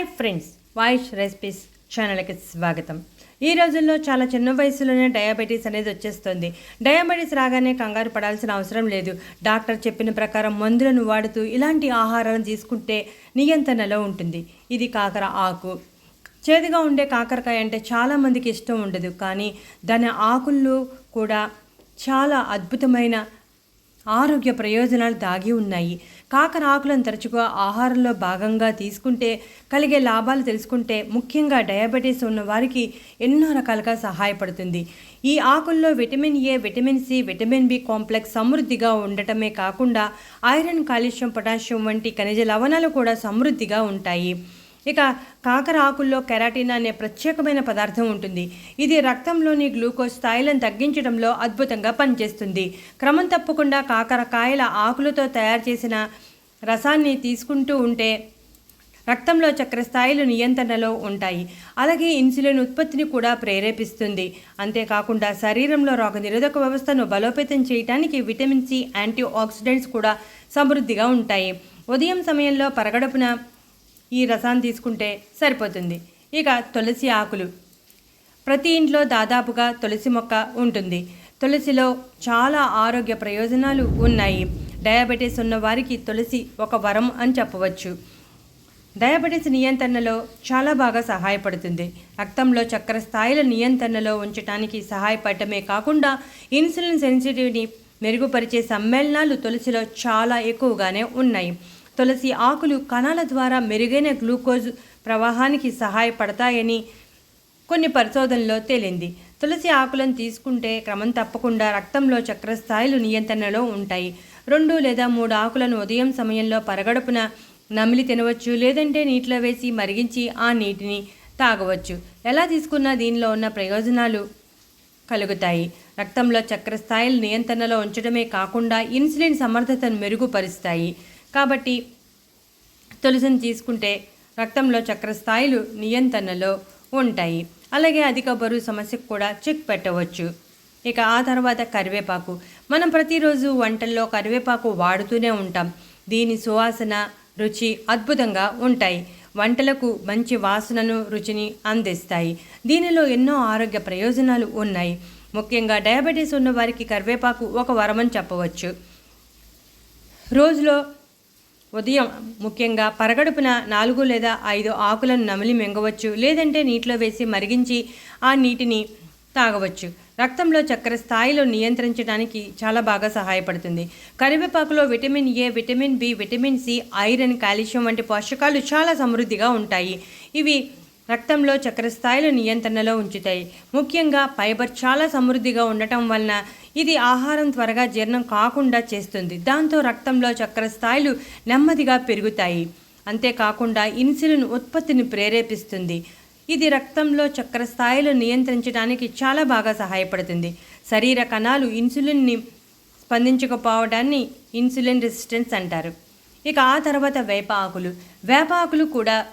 Hi friends voice recipes ఛానల్కి స్వాగతం. ఈ రోజుల్లో చాలా చిన్న వయసులోనే డయాబెటీస్ అనేది వచ్చేస్తుంది. డయాబెటీస్ రాగానే కంగారు పడాల్సిన అవసరం లేదు. డాక్టర్ చెప్పిన ప్రకారం మందులను వాడుతూ ఇలాంటి ఆహారాలను తీసుకుంటే నియంత్రణలో ఉంటుంది. ఇది కాకర ఆకు. చేదుగా ఉండే కాకరకాయ అంటే చాలామందికి ఇష్టం ఉండదు. కానీ దాని ఆకుల్లో కూడా చాలా అద్భుతమైన ఆరోగ్య ప్రయోజనాలు దాగి ఉన్నాయి. కాకర ఆకులను తరచుగా ఆహారంలో భాగంగా తీసుకుంటే కలిగే లాభాలు తెలుసుకుంటే ముఖ్యంగా డయాబెటీస్ ఉన్న వారికి ఎన్నో రకాలుగా సహాయపడుతుంది. ఈ ఆకుల్లో vitamin A vitamin C vitamin B complex సమృద్ధిగా ఉండటమే కాకుండా ఐరన్ కాల్షియం పొటాషియం వంటి ఖనిజ లవణాలు కూడా సమృద్ధిగా ఉంటాయి. ఇక కాకర ఆకుల్లో కెరాటిన్ అనే ప్రత్యేకమైన పదార్థం ఉంటుంది. ఇది రక్తంలోని గ్లూకోజ్ స్థాయిలను తగ్గించడంలో అద్భుతంగా పనిచేస్తుంది. క్రమం తప్పకుండా కాకరకాయల ఆకులతో తయారు చేసిన రసాన్ని తీసుకుంటూ ఉంటే రక్తంలో చక్కెర స్థాయిలు నియంత్రణలో ఉంటాయి. అలాగే ఇన్సులిన్ ఉత్పత్తిని కూడా ప్రేరేపిస్తుంది. అంతేకాకుండా శరీరంలో రోగనిరోధక వ్యవస్థను బలోపేతం చేయడానికి విటమిన్ సి యాంటీ ఆక్సిడెంట్స్ కూడా సమృద్ధిగా ఉంటాయి. ఉదయం సమయంలో పరగడుపున ఈ రసాన్ని తీసుకుంటే సరిపోతుంది. ఇక తులసి ఆకులు. ప్రతి ఇంట్లో దాదాపుగా తులసి మొక్క ఉంటుంది. తులసిలో చాలా ఆరోగ్య ప్రయోజనాలు ఉన్నాయి. డయాబెటీస్ ఉన్న వారికి తులసి ఒక వరం అని చెప్పవచ్చు. డయాబెటీస్ నియంత్రణలో చాలా బాగా సహాయపడుతుంది. రక్తంలో చక్కెర స్థాయిల నియంత్రణలో ఉంచడానికి సహాయపడటమే కాకుండా ఇన్సులిన్ సెన్సిటివిటీని మెరుగుపరిచే సమ్మేళనాలు తులసిలో చాలా ఎక్కువగానే ఉన్నాయి. తులసి ఆకులు కణాల ద్వారా మెరుగైన గ్లూకోజ్ ప్రవాహానికి సహాయపడతాయని కొన్ని పరిశోధనలో తేలింది. తులసి ఆకులను తీసుకుంటే క్రమం తప్పకుండా రక్తంలో చక్కెర స్థాయిలు నియంత్రణలో ఉంటాయి. రెండు లేదా మూడు ఆకులను ఉదయం సమయంలో పరగడుపున నమిలి తినవచ్చు లేదంటే నీటిలో వేసి మరిగించి ఆ నీటిని తాగవచ్చు. ఎలా తీసుకున్నా దీనిలో ఉన్న ప్రయోజనాలు కలుగుతాయి. రక్తంలో చక్కెర స్థాయిలు నియంత్రణలో ఉంచడమే కాకుండా ఇన్సులిన్ సమర్థతను మెరుగుపరుస్తాయి. కాబట్టి తులసిని తీసుకుంటే రక్తంలో చక్కెర స్థాయిలు నియంత్రణలో ఉంటాయి. అలాగే అధిక బరువు సమస్యకు కూడా చెక్ పెట్టవచ్చు. ఇక ఆ తర్వాత కరివేపాకు. మనం ప్రతిరోజు వంటల్లో కరివేపాకు వాడుతూనే ఉంటాం. దీని సువాసన రుచి అద్భుతంగా ఉంటాయి. వంటలకు మంచి వాసనను రుచిని అందిస్తాయి. దీనిలో ఎన్నో ఆరోగ్య ప్రయోజనాలు ఉన్నాయి. ముఖ్యంగా డయాబెటీస్ ఉన్న వారికి కరివేపాకు ఒక వరమని చెప్పవచ్చు. రోజులో ఉదయం ముఖ్యంగా పరగడుపున నాలుగు లేదా ఐదు ఆకులను నమిలి మింగవచ్చు లేదంటే నీటిలో వేసి మరిగించి ఆ నీటిని తాగవచ్చు. రక్తంలో చక్కెర స్థాయిలో నియంత్రించడానికి చాలా బాగా సహాయపడుతుంది. కరివేపాకులో vitamin A vitamin B vitamin C iron calcium వంటి పోషకాలు చాలా సమృద్ధిగా ఉంటాయి. ఇవి రక్తంలో చక్కెర స్థాయిలు నియంత్రణలో ఉంచుతాయి. ముఖ్యంగా ఫైబర్ చాలా సమృద్ధిగా ఉండటం వలన ఇది ఆహారం త్వరగా జీర్ణం కాకుండా చేస్తుంది. దాంతో రక్తంలో చక్కెర స్థాయిలు నెమ్మదిగా పెరుగుతాయి. అంతేకాకుండా ఇన్సులిన్ ఉత్పత్తిని ప్రేరేపిస్తుంది. ఇది రక్తంలో చక్కెర స్థాయిలు నియంత్రించడానికి చాలా బాగా సహాయపడుతుంది. శరీర కణాలు ఇన్సులిన్ని స్పందించకపోవడాన్ని ఇన్సులిన్ రెసిస్టెన్స్ అంటారు. ఇక ఆ తర్వాత వేప ఆకులు. వేప ఆకులు కూడా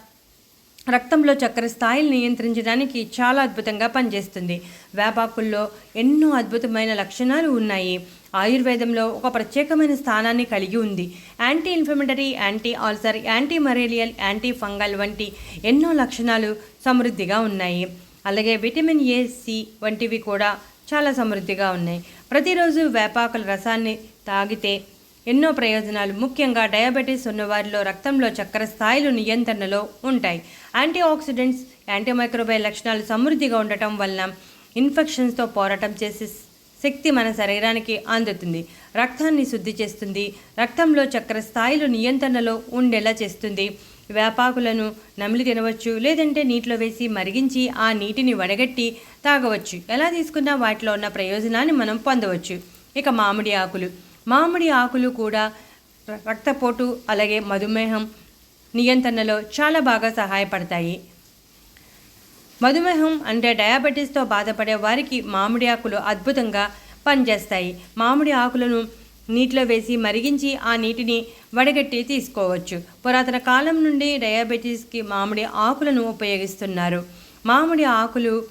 రక్తంలో చక్కెర స్థాయిని నియంత్రించడానికి చాలా అద్భుతంగా పనిచేస్తుంది. వేపాకుల్లో ఎన్నో అద్భుతమైన లక్షణాలు ఉన్నాయి. ఆయుర్వేదంలో ఒక ప్రత్యేకమైన స్థానాన్ని కలిగి ఉంది. Anti inflammatory anti ulcer anti malarial anti fungal వంటి ఎన్నో లక్షణాలు సమృద్ధిగా ఉన్నాయి. అలాగే విటమిన్ ఏ సి వంటివి కూడా చాలా సమృద్ధిగా ఉన్నాయి. ప్రతిరోజు వేపాకుల రసాన్ని తాగితే ఎన్నో ప్రయోజనాలు. ముఖ్యంగా డయాబెటీస్ ఉన్నవారిలో రక్తంలో చక్కెర స్థాయిలు నియంత్రణలో ఉంటాయి. యాంటీ ఆక్సిడెంట్స్ యాంటీమైక్రోబయల్ లక్షణాలు సమృద్ధిగా ఉండటం వలన ఇన్ఫెక్షన్స్తో పోరాటం చేసే శక్తి మన శరీరానికి అందుతుంది. రక్తాన్ని శుద్ధి చేస్తుంది. రక్తంలో చక్కెర స్థాయిలు నియంత్రణలో ఉండేలా చేస్తుంది. వేపాకులను నమిలి తినవచ్చు లేదంటే నీటిలో వేసి మరిగించి ఆ నీటిని వడగట్టి తాగవచ్చు. ఎలా తీసుకున్నా వాటిలో ఉన్న ప్రయోజనాన్ని మనం పొందవచ్చు. ఇక మామిడి ఆకులు. మామిడి ఆకులు కూడా రక్తపోటు అలాగే మధుమేహం నియంత్రణలో చాలా బాగా సహాయపడతాయి. మధుమేహం అంటే డయాబెటీస్తో బాధపడే వారికి మామిడి ఆకులు అద్భుతంగా పనిచేస్తాయి. మామిడి ఆకులను నీటిలో వేసి మరిగించి ఆ నీటిని వడగట్టి తీసుకోవచ్చు. పురాతన కాలం నుండి డయాబెటీస్కి మామిడి ఆకులను ఉపయోగిస్తున్నారు. మామిడి ఆకులు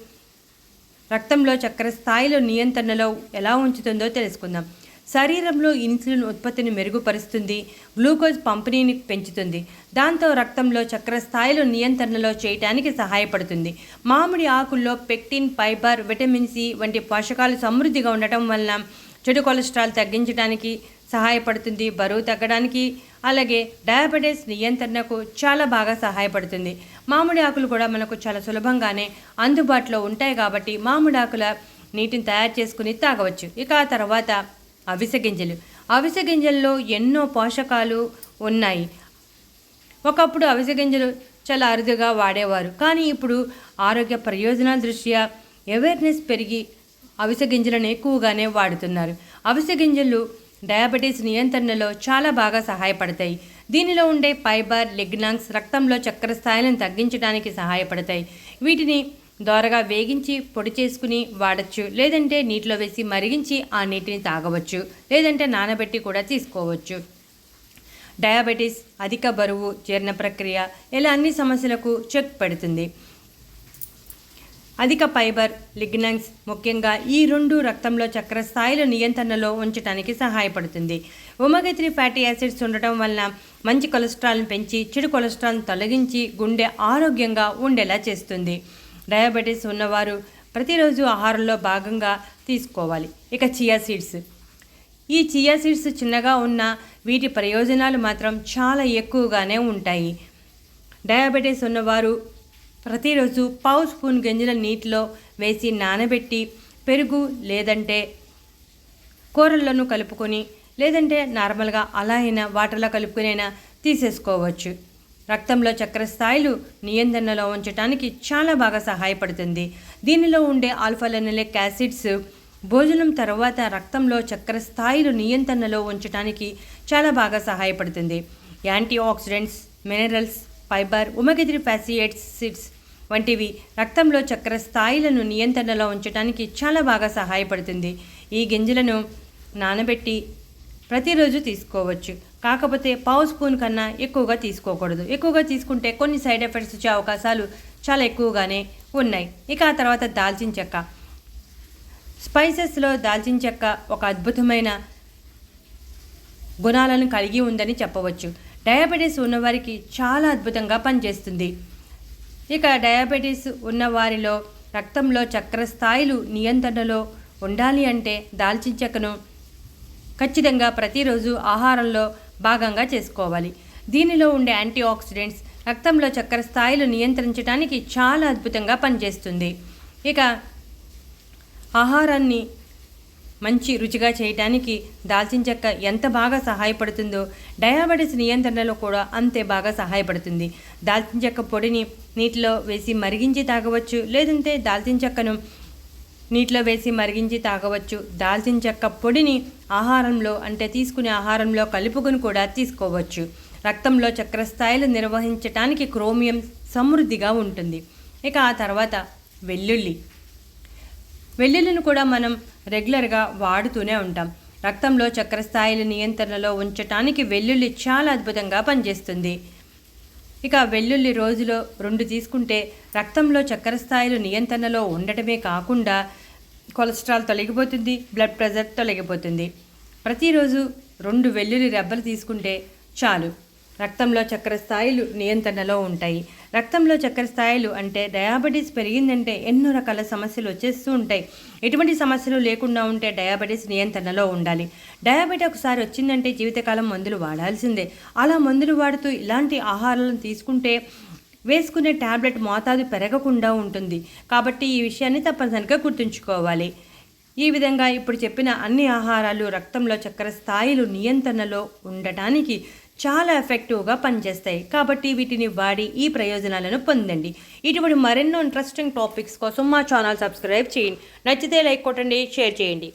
రక్తంలో చక్కెర స్థాయిలో నియంత్రణలో ఎలా ఉంచుతుందో తెలుసుకుందాం. శరీరంలో ఇన్సులిన్ ఉత్పత్తిని మెరుగుపరుస్తుంది గ్లూకోజ్ పంపిణీని పెంచుతుంది. దాంతో రక్తంలో చక్కెర స్థాయిలు నియంత్రణలో చేయటానికి సహాయపడుతుంది. మామిడి ఆకుల్లో పెక్టిన్ ఫైబర్ విటమిన్ సి వంటి పోషకాలు సమృద్ధిగా ఉండటం వలన చెడు కొలెస్ట్రాల్ తగ్గించడానికి సహాయపడుతుంది బరువు తగ్గడానికి. అలాగే డయాబెటీస్ నియంత్రణకు చాలా బాగా సహాయపడుతుంది. మామిడి ఆకులు కూడా మనకు చాలా సులభంగానే అందుబాటులో ఉంటాయి కాబట్టి మామిడి ఆకుల నీటిని తయారు చేసుకుని తాగవచ్చు. ఇక ఆ తర్వాత అవిసె గింజలు. అవిసె గింజల్లో ఎన్నో పోషకాలు ఉన్నాయి. ఒకప్పుడు అవిసె గింజలు చాలా అరుదుగా వాడేవారు. కానీ ఇప్పుడు ఆరోగ్య ప్రయోజనాల దృష్ట్యా అవేర్నెస్ పెరిగి అవిసె గింజలను ఎక్కువగానే వాడుతున్నారు. అవిసె గింజలు డయాబెటీస్ నియంత్రణలో చాలా బాగా సహాయపడతాయి. దీనిలో ఉండే ఫైబర్ లిగ్నాంగ్స్ రక్తంలో చక్కెర స్థాయిలను తగ్గించడానికి సహాయపడతాయి. వీటిని దోరగా వేగించి పొడి చేసుకుని వాడచ్చు. లేదంటే నీటిలో వేసి మరిగించి ఆ నీటిని తాగవచ్చు. లేదంటే నానబెట్టి కూడా తీసుకోవచ్చు. డయాబెటీస్ అధిక బరువు జీర్ణ ప్రక్రియ ఇలా అన్ని సమస్యలకు చెక్ పెడుతుంది. అధిక ఫైబర్ లిగ్నన్స్ ముఖ్యంగా ఈ రెండు రక్తంలో చక్కెర స్థాయిల నియంత్రణలో ఉంచడానికి సహాయపడుతుంది. ఒమేగా త్రీ ఫ్యాటీ యాసిడ్స్ ఉండటం వలన మంచి కొలెస్ట్రాల్ను పెంచి చెడు కొలెస్ట్రాల్ను తొలగించి గుండె ఆరోగ్యంగా ఉండేలా చేస్తుంది. డయాబెటీస్ ఉన్నవారు ప్రతిరోజు ఆహారంలో భాగంగా తీసుకోవాలి. ఇక చియా సీడ్స్. ఈ చియా సీడ్స్ చిన్నగా ఉన్న వీటి ప్రయోజనాలు మాత్రం చాలా ఎక్కువగానే ఉంటాయి. డయాబెటీస్ ఉన్నవారు ప్రతిరోజు పావు స్పూన్ గింజల నీటిలో వేసి నానబెట్టి పెరుగు లేదంటే కూరల్లోనూ కలుపుకొని లేదంటే నార్మల్గా అలా అయినా వాటర్లో కలుపుకునైనా తీసేసుకోవచ్చు. రక్తంలో చక్కెర స్థాయిలు నియంత్రణలో ఉంచడానికి చాలా బాగా సహాయపడుతుంది. దీనిలో ఉండే ఆల్ఫాలెనలిక్ యాసిడ్స్ భోజనం తర్వాత రక్తంలో చక్కెర స్థాయిలు నియంత్రణలో ఉంచడానికి చాలా బాగా సహాయపడుతుంది. Anti oxidants minerals fibre omega three fatty acids వంటివి రక్తంలో చక్కెర స్థాయిలను నియంత్రణలో ఉంచడానికి చాలా బాగా సహాయపడుతుంది. ఈ గింజలను నానబెట్టి ప్రతిరోజు తీసుకోవచ్చు. కాకపోతే పావు స్పూన్ కన్నా ఎక్కువగా తీసుకోకూడదు. ఎక్కువగా తీసుకుంటే కొన్ని సైడ్ ఎఫెక్ట్స్ వచ్చే అవకాశాలు చాలా ఎక్కువగానే ఉన్నాయి. ఇక ఆ తర్వాత దాల్చిన చెక్క. స్పైసెస్లో దాల్చిన చెక్క ఒక అద్భుతమైన గుణాలను కలిగి ఉందని చెప్పవచ్చు. డయాబెటీస్ ఉన్నవారికి చాలా అద్భుతంగా పనిచేస్తుంది. ఇక డయాబెటీస్ ఉన్నవారిలో రక్తంలో చక్కెర స్థాయిలు నియంత్రణలో ఉండాలి అంటే దాల్చిన చెక్కను ఖచ్చితంగా ప్రతిరోజు ఆహారంలో భాగంగా చేసుకోవాలి. దీనిలో ఉండే యాంటీ ఆక్సిడెంట్స్ రక్తంలో చక్కెర స్థాయిలు నియంత్రించడానికి చాలా అద్భుతంగా పనిచేస్తుంది. ఇక ఆహారాన్ని మంచి రుచిగా చేయటానికి దాల్చిన చెక్క ఎంత బాగా సహాయపడుతుందో డయాబెటీస్ నియంత్రణలో కూడా అంతే బాగా సహాయపడుతుంది. దాల్చిన చెక్క పొడిని నీటిలో వేసి మరిగించి తాగవచ్చు లేదంటే దాల్చిన చెక్కను నీటిలో వేసి మరిగించి తాగవచ్చు. దాల్చిన చెక్క పొడిని ఆహారంలో అంటే తీసుకునే ఆహారంలో కలుపుకొని కూడా తీసుకోవచ్చు. రక్తంలో చక్కెర స్థాయిలు నిర్వహించటానికి క్రోమియం సమృద్ధిగా ఉంటుంది. ఇక ఆ తర్వాత వెల్లుల్లి. వెల్లుల్లిని కూడా మనం రెగ్యులర్గా వాడుతూనే ఉంటాం. రక్తంలో చక్కెర స్థాయిల నియంత్రణలో ఉంచటానికి వెల్లుల్లి చాలా అద్భుతంగా పనిచేస్తుంది. ఇక వెల్లుల్లి రోజులో రెండు తీసుకుంటే రక్తంలో చక్కెర స్థాయిలు నియంత్రణలో ఉండటమే కాకుండా కొలెస్ట్రాల్ తొలగిపోతుంది బ్లడ్ ప్రెషర్ తొలగిపోతుంది. ప్రతిరోజు రెండు వెల్లుల్లి రెబ్బలు తీసుకుంటే చాలు. రక్తంలో చక్కెర స్థాయిలు నియంత్రణలో ఉంటాయి. రక్తంలో చక్కెర స్థాయిలు అంటే డయాబెటీస్ పెరిగిందంటే ఎన్నో రకాల సమస్యలు వచ్చేస్తూ ఉంటాయి. ఎటువంటి సమస్యలు లేకుండా ఉంటే డయాబెటీస్ నియంత్రణలో ఉండాలి. డయాబెటీ ఒకసారి వచ్చిందంటే జీవితకాలం మందులు వాడాల్సిందే. అలా మందులు వాడుతూ ఇలాంటి ఆహారాలను తీసుకుంటే వేసుకునే ట్యాబ్లెట్ మోతాదు పెరగకుండా ఉంటుంది. కాబట్టి ఈ విషయాన్ని తప్పనిసరిగా గుర్తుంచుకోవాలి. ఈ విధంగా ఇప్పుడు చెప్పిన అన్ని ఆహారాలు రక్తంలో చక్కెర స్థాయిలు నియంత్రణలో ఉండటానికి చాలా ఎఫెక్టివ్గా పనిచేస్తాయి. కాబట్టి వీటిని వాడి ఈ ప్రయోజనాలను పొందండి. ఇటువంటి మరెన్నో ఇంట్రెస్టింగ్ టాపిక్స్ కోసం మా ఛానల్ సబ్స్క్రైబ్ చేయండి. నచ్చితే లైక్ కొట్టండి షేర్ చేయండి.